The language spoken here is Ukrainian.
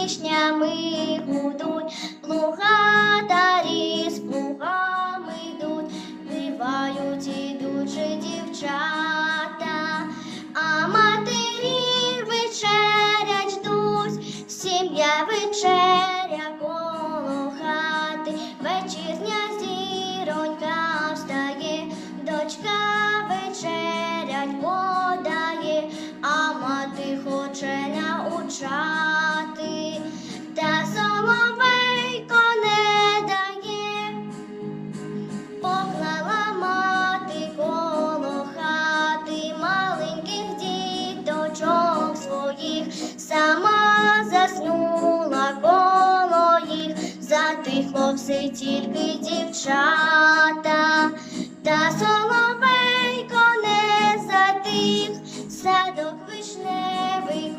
вишнями гудуть, плугатарі з плугами йдуть, співають ідучі дівчата, а матері вечерять ждуть, сім'я вечерять. повзи тільки дівчата, та соловейко не затих, садок вишневий.